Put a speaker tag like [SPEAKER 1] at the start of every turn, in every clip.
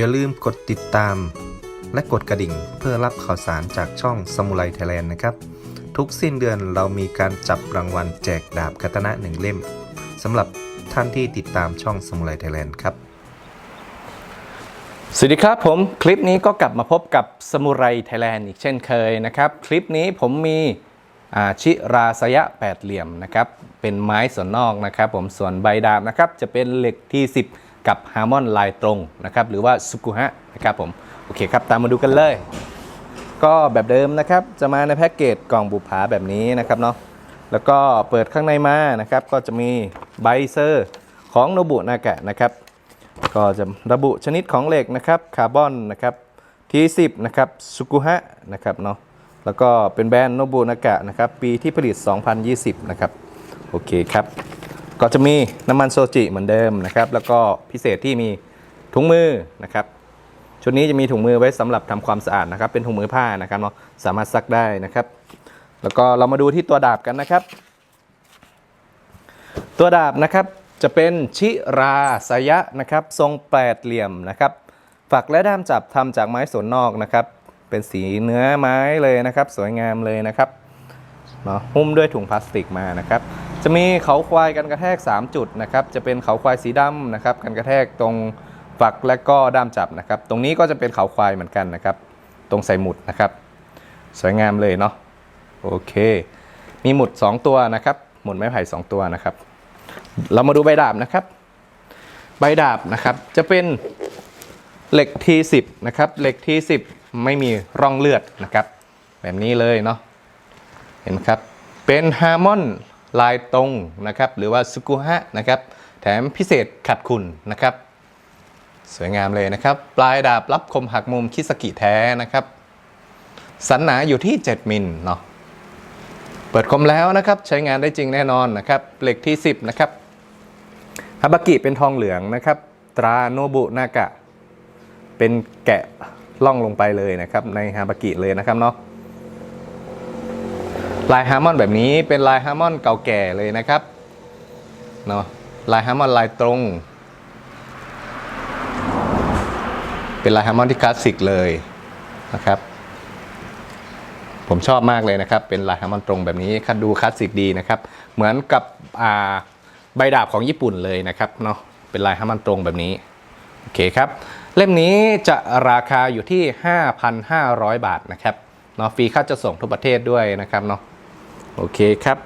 [SPEAKER 1] อย่าลืมกดติดตาม และกดกระดิ่งเพื่อรับข่าวสารจากช่องสมุไรไทยแลนด์นะครับ ทุกสิ้นเดือนเรามีการจับรางวัลแจกดาบคาตนะหนึ่งเล่มสำหรับท่านที่ติดตามช่องสมุไรไทยแลนด์ครับ
[SPEAKER 2] สวัสดีครับผมคลิปนี้ก็กลับมาพบกับสมุไรไทยแลนด์อีกเช่นเคยนะครับ คลิปนี้ผมมีอาชิราสยะแปดเหลี่ยมนะครับ เป็นไม้ส่วนนอกนะครับ ผมส่วนใบดาบนะครับ จะเป็นเหล็กที่10 กับฮาร์มอนลายตรงนะครับหรือว่าสุกุฮะนะครับผมโอเคครับตามมาดูกันเลย ก็แบบเดิมนะครับจะมาในแพ็กเกจกล่องบุปผาแบบนี้นะครับเนาะแล้วก็เปิดข้างในมานะครับก็จะมีใบเซอร์ของโนบุนากะนะครับก็จะระบุชนิดของเหล็กนะครับคาร์บอนนะครับที10นะครับสุกุฮะนะครับเนาะแล้วก็เป็นแบรนด์โนบุนากะนะครับปีที่ผลิต 2020 นะครับ โอเคครับ ก็จะมีน้ำมันโซจิเหมือนเดิมนะครับ แล้วก็พิเศษที่มีถุงมือนะครับ ชุดนี้จะมีถุงมือไว้สำหรับทำความสะอาดนะครับ เป็นถุงมือผ้านะครับเนาะสามารถซักได้นะครับ แล้วก็เรามาดูที่ตัวดาบกันนะครับ ตัวดาบนะครับจะเป็นชิราสยะนะครับ ทรงแปดเหลี่ยมนะครับฝักและด้ามจับทำจากไม้สนนอกนะครับ เป็นสีเนื้อไม้เลยนะครับ สวยงามเลยนะครับเนาะหุ้มด้วยถุงพลาสติกมานะครับ จะมีเขาควายกันกระแทก 3 จุดนะครับ จะเป็นเขาควายสีดำนะครับกันกระแทกตรงฝักและก็ด้ามจับนะครับ ตรงนี้ก็จะเป็นเขาควายเหมือนกันนะครับ ตรงใส่หมุดนะครับ สวยงามเลยเนาะโอเค มีหมุด 2 ตัวนะครับ หมุดไม้ไผ่2ตัวนะครับ เรามาดูใบดาบนะครับ ใบดาบนะครับจะเป็นเหล็ก T10 นะครับเหล็ก T10 ไม่มีร่องเลือดนะครับ แบบนี้เลยเนาะเห็นไหมครับเป็นฮาร์มอน ลายตรงนะครับหรือว่าสุกุฮะนะครับแถมพิเศษขัดขุนนะครับ สวยงามเลยนะครับ ปลายดาบรับคมหักมุมคิสกิแท้นะครับ สันหนาอยู่ที่ 7 มิลเนาะเปิดคมแล้วนะครับใช้งานได้จริงแน่นอนนะครับเหล็กที่ 10 นะครับฮาบากิเป็นทองเหลืองนะครับ ตราโนบุนากะ เป็นแกะล่องลงไปเลยนะครับ ในฮาบากิเลยนะครับเนาะ ลายฮาร์มอนแบบนี้เป็นลายฮาร์มอนเก่าแก่เลยนะครับเนาะลายฮาร์มอนลายตรง เป็นลายฮาร์มอนที่คลาสสิกเลยนะครับ ผมชอบมากเลยนะครับ เป็นลายฮาร์มอนตรงแบบนี้คัดดูคลาสสิกดีนะครับ เหมือนกับใบดาบของญี่ปุ่นเลยนะครับเนาะเป็นลายฮาร์มอนตรงแบบนี้โอเคครับ เล่มนี้จะราคาอยู่ที่ 5,500 บาทนะครับเนาะฟรีค่าจะส่งทุกประเทศด้วยนะครับเนาะ โอเคครับ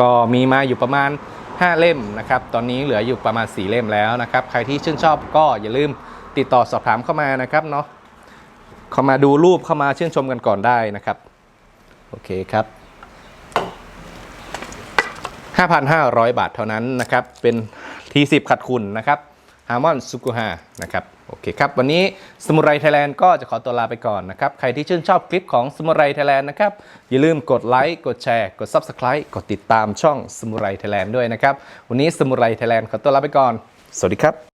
[SPEAKER 2] ก็มีมาอยู่ประมาณ 5 เล่มนะครับ ตอนนี้เหลืออยู่ประมาณ 4 เล่มแล้วนะครับ ใครที่ชื่นชอบก็อย่าลืมติดต่อสอบถามเข้ามานะครับเนาะเข้ามาดูรูปเข้ามาชื่นชมกันก่อนได้นะครับ โอเคครับ 5,500 บาทเท่านั้นนะครับ เป็นทีสิบขัดคุณนะครับ ฮาร์มอนซุกุฮานะครับโอเคครับ วันนี้สมุไรไทยแลนด์ก็จะขอตัวลาไปก่อนนะครับ ใครที่ชื่นชอบคลิปของสมุไรไทยแลนด์นะครับ อย่าลืมกดไลค์กดแชร์กด Subscribe กดติดตามช่องสมุไรไทยแลนด์ด้วยนะครับ วันนี้สมุไรไทยแลนด์ขอตัวลาไปก่อน สวัสดีครับ